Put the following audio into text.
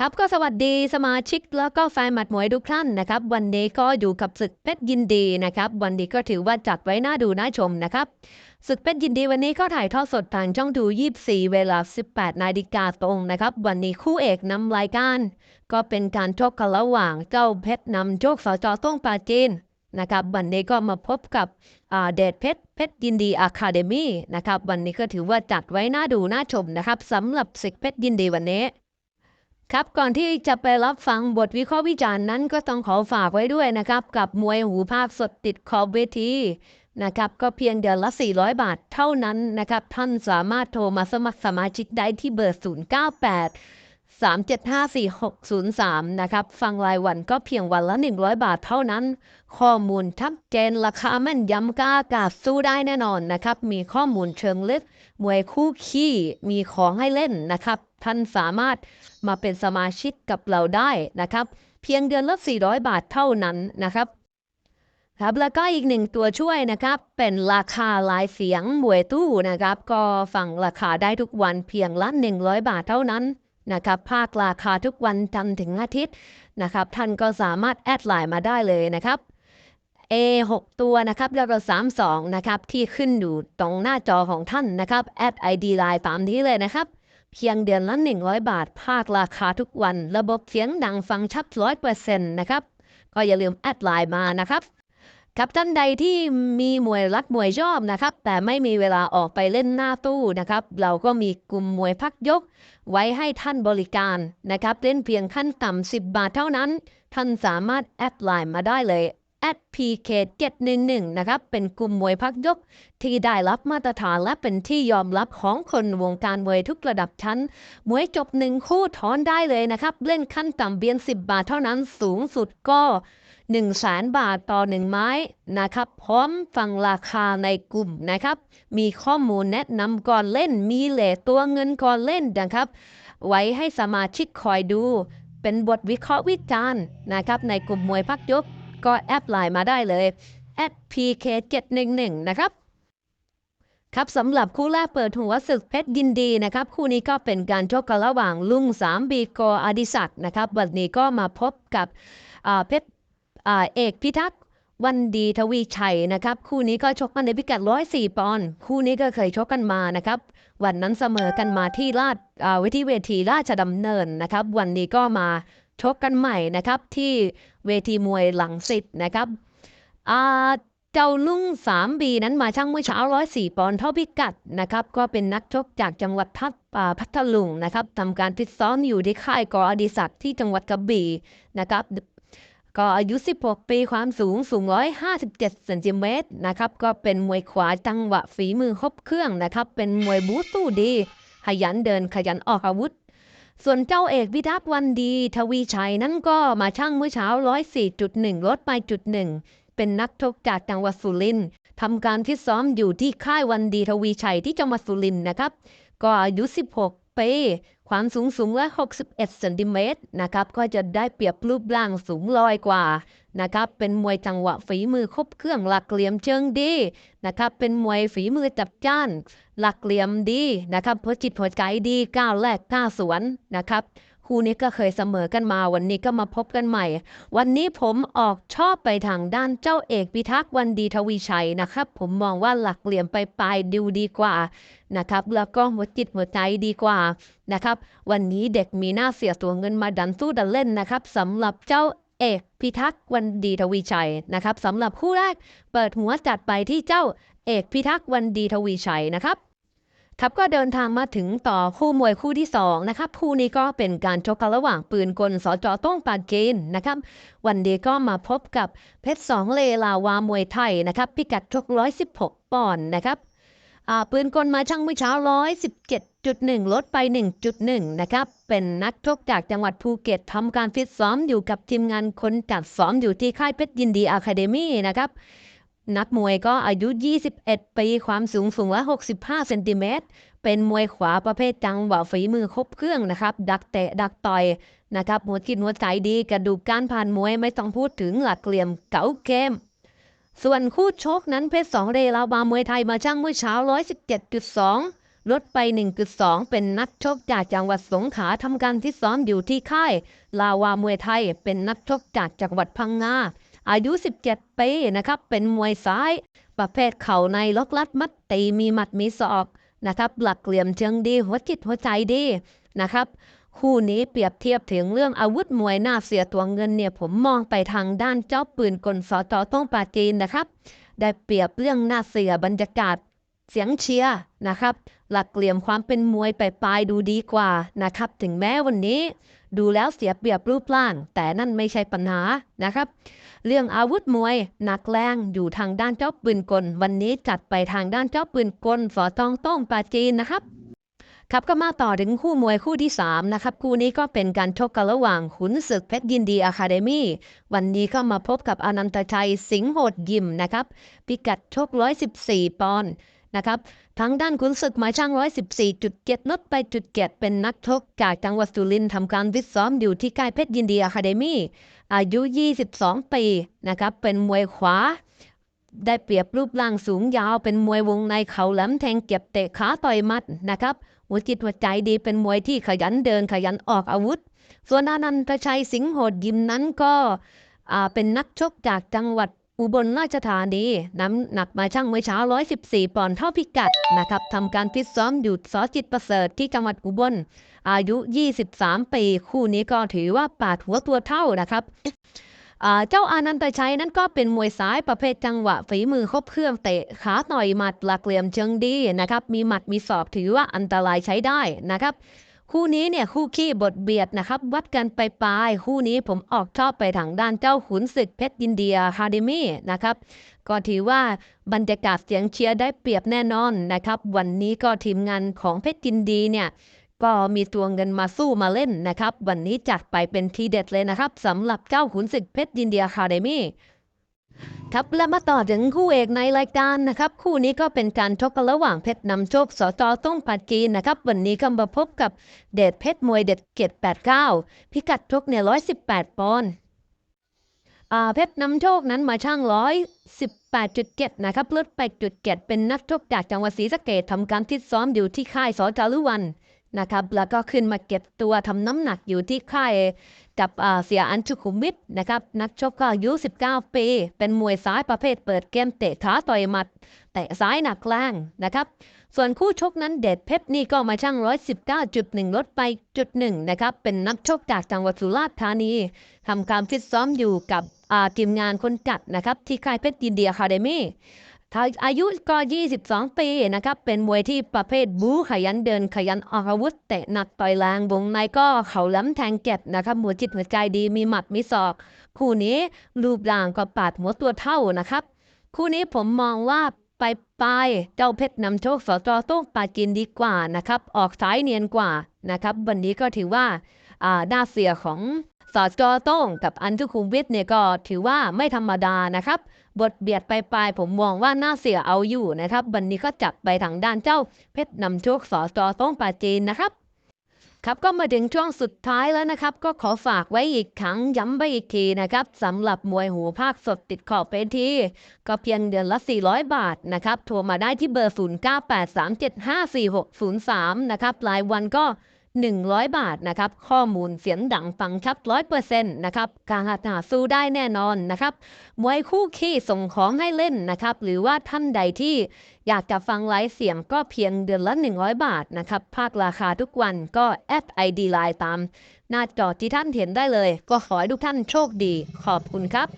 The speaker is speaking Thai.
ครับก็สวัสดีสมาชิกแล้วก็แฟนหมัดมวยทุกท่านนะครับ วันนี้ก็อยู่กับศึกเพชรยินดีนะครับ วันนี้ก็ถือว่าจัดไว้น่าดูน่าชมนะครับศึกเพชรยินดีวันนี้ก็ถ่ายทอดสดทางช่องดู24 เวลา 18 นาฬิกาตรงนะครับ วันนี้คู่เอกนำรายการ ก็เป็นการชกกันระหว่างเจ้าเพชรนำโชคสจต้องปราจีนนะครับวันนี้ก็มาพบกับเดชเพชรเพชรยินดีอะคาเดมี่นะครับวันนี้ก็ถือว่าจัดไว้น่าดูน่าชมนะครับสำหรับศึกเพชรยินดีวันนี้ ครับก่อนที่จะไปรับฟังบทวิเคราะห์วิจารณ์นั้นก็ต้องขอฝากไว้ด้วยนะครับ กับมวยหูภาคสดติดขอบเวทีนะครับก็เพียงเดือนละ 400 บาทเท่านั้นนะครับ ท่านสามารถโทรมาสมัครสมาชิกได้ที่เบอร์ 098 3754603 นะครับ ฟังรายวันก็เพียงวันละ 100 บาทเท่านั้น ข้อมูลชัดเจนราคาแม่นยำกล้าอากาศสู้ได้แน่นอนนะครับ มีข้อมูลเชิงลึกมวยคู่ขี้มีของให้เล่นนะครับ ท่านสามารถมาเป็นสมาชิกกับเราได้นะครับ เพียงเดือนละ400 บาทเท่านั้นนะครับครับแล้วก็อีกหนึ่งตัวช่วยนะครับ เป็นราคาลายเสียงมวยตู้นะครับ ก็ฟังราคาได้ทุกวันเพียงละ 100 บาทเท่านั้นนะครับ ภาคราคาทุกวันจันทร์ถึงอาทิตย์นะครับ ท่านก็สามารถแอดไลน์มาได้เลยนะครับ A 6ตัวนะครับแล้วก็32 นะครับ ที่ขึ้นอยู่ตรงหน้าจอของท่านนะครับ แอด ID ไลน์ตามนี้เลยนะครับ เพียงเดือนละ 100 บาทภาคราคาทุกวัน ระบบเสียงดังฟังชัด100%นะครับ ก็อย่าลืมแอดไลน์มานะครับครับท่านใดที่มีมวยรักมวยชอบนะครับ แต่ไม่มีเวลาออกไปเล่นหน้าตู้นะครับ เราก็มีกลุ่มมวยพักยก ไว้ให้ท่านบริการนะครับ เล่นเพียงขั้นต่ำ10 บาทเท่านั้น ท่านสามารถแอดไลน์มาได้เลย แอด PK 711นะครับ เป็นกลุ่มมวยพักยก ที่ได้รับมาตรฐานและเป็นที่ยอมรับของคนวงการมวยทุกระดับชั้น มวยจบหนึ่งคู่ถอนได้เลยนะครับ เล่นขั้นต่ำเบียน 10 บาทเท่านั้นสูงสุดก็1 0 0 0 0แสนบาทต่อหนึ่งไม้นะครับ พร้อมฟังราคาในกลุ่มนะครับ มีข้อมูลแนะนำก่อนเล่น มีเลตัวเงินก่อนเล่นนะครับ ไว้ให้สมาชิกคอยดู เป็นบทวิเคราะห์วิจารณ์นะครับ ในกลุ่มมวยพักยก ก็แอดไลน์มาได้เลย @pk711 นะครับครับสำหรับคู่แรกเปิดหัวศึกเพชรยินดีนะครับคู่นี้ก็เป็นการชกกันระหว่างลุงสามบีกออดิศักนะครับวันนี้ก็มาพบกับเพชรอ่าเอกพิทักษ์วันดีทวีชัยนะครับคู่นี้ก็ชกกันในพิกัด 104 ปอนด์คู่นี้ก็เคยชกกันมานะครับวันนั้นเสมอกันมาที่ราชอ่าเวทีเวทีราชดำเนินนะครับวันนี้ก็มา ชกกันใหม่นะครับที่เวทีมวยหลังสิทธ์นะครับเจ้าลุง 3B นั้นมาช่างเมื่อเช้า104ปอนด์เท่าพิกัดนะครับก็เป็นนักชกจากจังหวัดพัทอ่าพัทลุงนะครับทำการฟิตซ้อมอยู่ที่ค่ายกออดิศักดิ์ที่จังหวัดกระบี่นะครับก็อายุ 16 ปีความสูงสูง 157เซนติเมตรนะครับก็เป็นมวยขวาจังหวะฝีมือครบเครื่องนะครับเป็นมวยบูสู้ดี ขยันเดินขยันออกอาวุธ ส่วนเจ้าเอกพิทักษ์วันดี ทวีชัยนั้นก็มาช่างเมื่อเช้า 104.1 ลดไปจุดหนึ่งเป็นนักชกจากจังหวัดสุรินทร์ทำการฟิตซ้อมอยู่ที่ค่ายวันดีทวีชัยที่จังหวัดสุรินทร์นะครับ ก็อายุ 16 ปี ความสูงสูงละ61เซนติเมตรนะครับก็จะได้เปรียบรูปร่างสูงลอยกว่านะครับเป็นมวยจังหวะฝีมือครบเครื่องหลักเหลี่ยมเชิงดีนะครับเป็นมวยฝีมือจับจ้าน หลักเหลี่ยมดีนะครับพอจิตพอใจดีก้าวแรกก้าวสวนนะครับ คู่นี้ก็เคยเสมอกันมาวันนี้ก็มาพบกันใหม่ วันนี้ผมออกชอบไปทางด้านเจ้าเอกพิทักษ์วันดีทวีชัยนะครับผมมองว่าหลักเหลี่ยมไปปลายดูดีกว่านะครับแล้วก็หัวจิตหัวใจดีกว่านะครับวันนี้เด็กมีหน้าเสียตัวเงินมาดันสู้ดันเล่นนะครับสำหรับเจ้าเอกพิทักษ์วันดีทวีชัยนะครับสำหรับคู่แรกเปิดหัวจัดไปที่เจ้าเอกพิทักษ์วันดีทวีชัยนะครับ ครับก็เดินทางมาถึงต่อคู่มวยคู่ที่สองนะครับคู่นี้ก็เป็นการชกกันระหว่างปืนกลสจต้องปาเกณฑ์นะครับวันนี้ก็มาพบกับเพชรสองเลลาวามวยไทยนะครับพิกัดชก 116 ปอนด์นะครับปืนกลมาช่างเมื่อเช้า 117.1 ลดไป 1.1 นะครับ เป็นนักชกจากจังหวัดภูเก็ตทำการฟิตซ้อมอยู่กับทีมงานคนจัดซ้อมอยู่ที่ค่ายเพชรยินดีอะคาเดมี่นะครับ นักมวยก็อายุ 21 ปี ความสูงสูงละ65 เซนติเมตร เป็นมวยขวาประเภทจังหวะฝีมือครบเครื่องนะครับ ดักเตะดักต่อยนะครับหัวกินหัวใจดีกระดูกการผ่านมวยไม่ต้องพูดถึงหลักเหลี่ยมเก๋าเกม ส่วนคู่ชกนั้นเพชรสองเรลาวามวยไทยมาช่างเมื่อเช้า 117.2 ลดไป 1.2 เป็นนักชกจากจังหวัดสงขลาทำการที่ซ้อมอยู่ที่ค่าย ลาวามวยไทย เป็นนักชกจากจังหวัดพังงา อายุ 17 ปีนะครับ เป็นมวยซ้าย ประเภทเข่าในล็อกลัดมัดตีมีหมัดมีศอกนะครับ หลักเหลี่ยมเชิงดีหัวจิตหัวใจดีนะครับคู่นี้เปรียบเทียบถึงเรื่องอาวุธมวยหน้าเสียตัวเงินเนี่ยผมมองไปทางด้านเจ้าปืนกลสอจอต้องปาจีนนะครับ ได้เปรียบเรื่องหน้าเสียบรรยากาศ เสียงเชียร์นะครับ หลักเหลี่ยมความเป็นมวยไปปลายๆดูดีกว่านะครับ ถึงแม้วันนี้ ดูแล้วเสียเปรียบรูปร่าง แต่นั่นไม่ใช่ปัญหานะครับ เรื่องอาวุธมวยหนักแรงอยู่ทางด้านเจ้าปืนกล วันนี้จัดไปทางด้านเจ้าปืนกลสอตองต้งปาจีนนะครับครับก็มาต่อถึงคู่มวยคู่ที่ 3 นะครับ คู่นี้ก็เป็นการชกกันระหว่างขุนศึกเพชรยินดีอะคาเดมี่วันนี้ก็มาพบกับอนันตชัยสิงห์โหดยิมนะครับ พิกัดชก 114 ปอนด์นะครับ ทางด้านขุนศึกหมายช่าง 114.7ลดไปจุดเจ็ดเป็นนักชกจากจังหวัดสุรินทร์ทำการวิซ้อมอยู่ที่ค่ายเพชรยินดีอะคาเดมี่อายุ 22 ปีนะครับเป็นมวยขวา ได้เปรียบรูปร่างสูงยาวเป็นมวยวงในเข่าแหลมแทงเก็บเตะขาต่อยมัดนะครับหัวจิตหัวใจดีเป็นมวยที่ขยันเดินขยันออกอาวุธ ส่วนอนันตชัยสิงห์โหดยิมนั้นก็เป็นนักชกจากจังหวัด อุบลราชธานีน้ำหนักมาช่างเมื่อเช้า 114 ปอนด์เท่าพิกัดนะครับทำการฟิตซ้อมอยู่สอจิตประเสริฐที่จังหวัดอุบล อายุ 23 ปี คู่นี้ก็ถือว่าปาดหัวตัวเท่านะครับเจ้าอานันตชัยนั้นก็เป็นมวยซ้ายประเภทจังหวะฝีมือครบเครื่องเตะขาต่อยหมัดหลักเหลี่ยมเชิงดีนะครับ มีหมัดมีศอกถือว่าอันตรายใช้ได้นะครับ คู่นี้เนี่ยคู่ขี้บทเบียดนะครับ วัดกันไปปลายคู่นี้ผมออกชอบไปทางด้านเจ้าขุนศึกเพชรยินเดียคาเดมี่นะครับก็ถือว่าบรรยากาศเสียงเชียร์ได้เปรียบแน่นอนนะครับ วันนี้ก็ทีมงานของเพชรยินดีเนี่ยก็มีตัวเงินมาสู้มาเล่นนะครับ วันนี้จัดไปเป็นทีเด็ดเลยนะครับสำหรับเจ้าขุนศึกเพชรยินเดียคาเดมี่ ครับและมาต่อถึงคู่เอกในรายการนะครับ คู่นี้ก็เป็นการชกกันระหว่างเพชรนำโชคสจต้องปัดจีนนะครับ วันนี้ก็มาพบกับเดชเพชรมวยเด็ดเกต89 พิกัดชกเนี่ย118 ปอนด์อ่าเพชรนำโชคนั้นมาช่างร้อย18.7 นะครับลดไปจุดเจ็ดเป็นนักชกจากจังหวัดศรีสะเกษทำการฟิตซ้อมอยู่ที่ค่ายสจารุวันนะครับแล้วก็ขึ้นมาเก็บตัวทำน้ำหนักอยู่ที่ค่าย กับเสียอันชุขุมวิทนะครับนักชกก็อายุ 19 ปี เป็นมวยซ้ายประเภทเปิดเกมเตะขาต่อยหมัดเตะซ้ายหนักแรงนะครับส่วนคู่ชกนั้นเดชเพชรนี่ก็มาช่าง 119.1 ลดไปจุดหนึ่งนะครับเป็นนักชกจากจังหวัดสุราษฎร์ธานีทำการฟิตซ้อมอยู่กับอาทีมงานคนจัดนะครับที่ค่ายเพชรยินเดียคาเดมี่ อายุก็22 ปีนะครับ เป็นมวยที่ประเภทบู๊ขยันเดินขยันออกอาวุธเตะหนักต่อยแรงวงในก็เข่าล้ำแทงเก็บนะครับหัวจิตหัวใจดีมีหมัดมีศอก คู่นี้รูปร่างก็ปาดหัวตัวเท่านะครับ คู่นี้ผมมองว่าไปปลายเจ้าเพชรนำโชคสจโต้งปาจินดีกว่านะครับ ออกซ้ายเนียนกว่านะครับ วันนี้ก็ถือว่าอ่าหน้าเสียของ สจโต้งกับอันทุคุมวิทย์เนี่ยก็ถือว่าไม่ธรรมดานะครับ บทเบียดไปปลายผมมองว่าน่าเสียเอาอยู่นะครับ วันนี้ก็จับไปทางด้านเจ้า เพชรนำโชคสอจอต้องปาจีนนะครับครับก็มาถึงช่วงสุดท้ายแล้วนะครับ ก็ขอฝากไว้อีกครั้งย้ำไปอีกทีนะครับสำหรับมวยหูภาคสดติดขอบเวทีก็เพียงเดือนละ 400 บาทนะครับ โทรมาได้ที่เบอร์ 0983754603 นะครับรายวันก็ 100 บาทนะครับข้อมูลเสียงดังฟังชัด100%นะครับการหัดหาสู้ได้แน่นอนนะครับมวยคู่ขี้ส่งของให้เล่นนะครับหรือว่าท่านใดที่อยากจะฟังไลฟ์เสียงก็เพียงเดือนละ 100 บาทนะครับภาคราคาทุกวันก็แอด ID Line ตาม หน้าจอที่ท่านเห็นได้เลย ก็ขอให้ทุกท่านโชคดี ขอบคุณครับ